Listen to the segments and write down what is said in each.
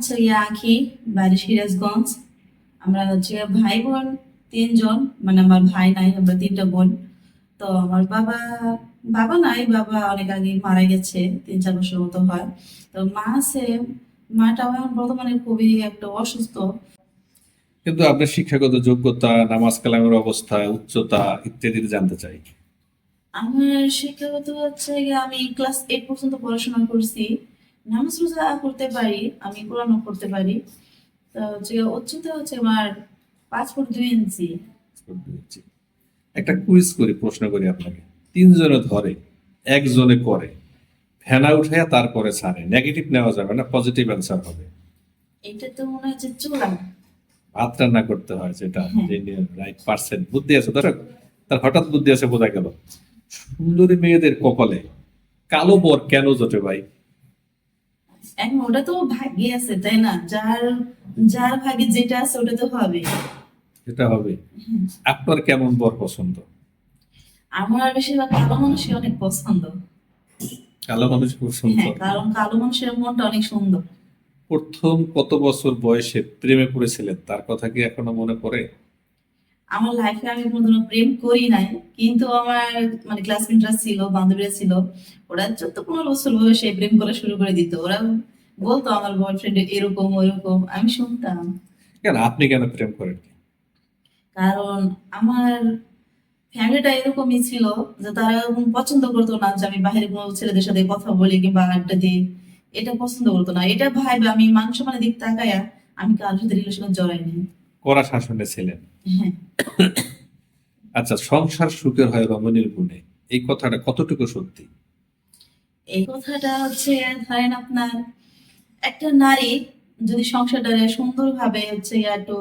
হচ্ছে আখি বাড়ি সিরাজগঞ্জ আমরা হচ্ছে ভাই বোন তিনজন মানে আমার ভাই নাই আমরা তিনটা বোন। তো আমার বাবা বাবা নাই বাবা অনেক আগে মারা গেছে তিন চার বছর মতো হয়। তো মা আছে মাটাও এখন বর্তমানে খুবই একটা অসুস্থ। কিন্তু আপনার শিক্ষাগত যোগ্যতা নামাজ কালামের অবস্থা উচ্চতা ইত্যাদি জানতে চাই। আমার শিক্ষাগত হচ্ছে আমি ক্লাস এইট পর্যন্ত পড়াশোনা করছি। নামাজ রোজা করতে পারি আমি কোরআনও করতে পারি। তো হচ্ছে উচ্চতা হচ্ছে আমার পাঁচ ফুট দুই ইঞ্চি। একটা কুইজ করি প্রশ্ন করি আপনাকে। তিনজনে ধরে একজনে করে ফেনা উঠাইয়া তারপরে ছাড়ে। নেগেটিভ নেওয়া যাবে না পজিটিভ অ্যান্সার হবে। এটা তো মনে হচ্ছে চূড়া ভাত রান্না করতে হয় হ্যাঁ। রাইট পার্সেন্ট বুদ্ধি আছে ধরো তার হঠাৎ বুদ্ধি আছে বোঝা গেল। সুন্দরী মেয়েদের কপালে কালো বর কেন জোটে ভাই? এখন ওটা তো ভাগ্যে আছে তাই না? যার যার ভাগ্যে যেটা আছে ওটা তো হবে। এটা হবে। আপনার কেমন বর পছন্দ? আমার বেশিরভাগ কালো মানুষই অনেক পছন্দ। কালো মানুষ পছন্দ হ্যাঁ কারণ কালো মানুষের মনটা অনেক সুন্দর। প্রথম কত বছর বয়সে প্রেমে পড়েছিলেন? তার কথা কি এখনও মনে পড়ে? আমার লাইফে আমি কোনোদিনও প্রেম করি নাই কিন্তু আমার মানে ক্লাসমেটরা ছিল বান্ধবীরা ছিল ওরা চোদ্দ পনেরো বছর বয়সে প্রেম করা শুরু করে দিত। ওরা বলতো আমার বয়ফ্রেন্ড এরকম ওইরকম আমি শুনতাম। কেন? আপনি কেন প্রেম করেন কারণ আমার ফ্যামিলিটা এরকমই ছিল যে তারা এরকম পছন্দ করতো না যে আমি বাইরে কোনো ছেলেদের সাথে কথা বলি কিংবা আড্ডা দিই। এটা পছন্দ করতো না। এটা ভাইবে আমি মাংস মানে দিক তাকায়া আমি কারোর সাথে রিলেশনে জড়াইনি। কড়া শাসনে ছিলেন। হ্যাঁ। আচ্ছা সংসার সুখের হয় রমণীর গুণে এই কথাটা কতটুকু সত্যি? এই কথাটা হচ্ছে ধরেন আপনার একটা নারী যদি সংসারটা সুন্দরভাবে হচ্ছে একটু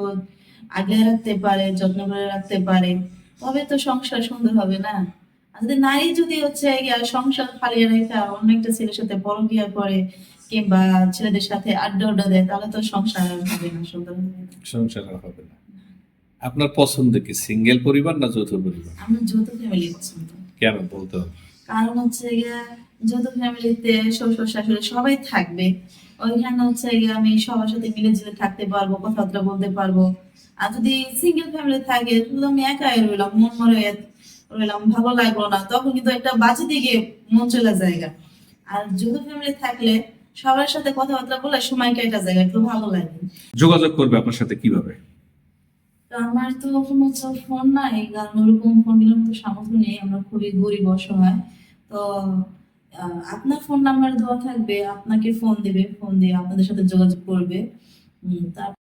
আগলে রাখতে পারে যত্ন করে রাখতে পারে তবে তো সংসার সুন্দর হবে না। যদি নারী যদি হচ্ছে সংসার ফালিয়ে রেখে অন্য একটা ছেলের সাথে বড় পরকিয়া করে কিংবা ছেলেদের সাথে আড্ডা আড্ডা দেয় তাহলে তো সংসার হবে না সুন্দর সংসার হবে না। আপনার পছন্দ কি সিঙ্গেল পরিবার না যৌথ পরিবার? আমরা যৌথ ফ্যামিলি পছন্দ। কেন বলতে হবে। কারণ হচ্ছে যৌথ ফ্যামিলিতে শ্বশুর শাশুড়ি সবাই থাকবে। ওইখানে হচ্ছে আমি সবার সাথে মিলে জুলে থাকতে পারব কথাবার্তা বলতে পারব। আর যদি সিঙ্গেল ফ্যামিলি থাকে শুধু আমি একাই রইলাম মন মরে রইলাম ভালো লাগল না তখন কিন্তু একটা বাজে দিকে মন চলে জায়গা আর যৌথ ফ্যামিলি থাকলে সবার সাথে কথাবার্তা বলে সময় কেটে যায় একটু ভালো লাগে। যোগাযোগ করবে আপনার সাথে কীভাবে? তো আমার তো কোনো ফোন নাই কারণ ওরকম ফোন কেনার মতো সামর্থ্য নেই আমরা খুবই গরিব অসহায়। তো আপনার ফোন নাম্বার দেওয়া থাকবে আপনাকে ফোন দেবে ফোন দিয়ে আপনাদের সাথে যোগাযোগ করবে। উম, তার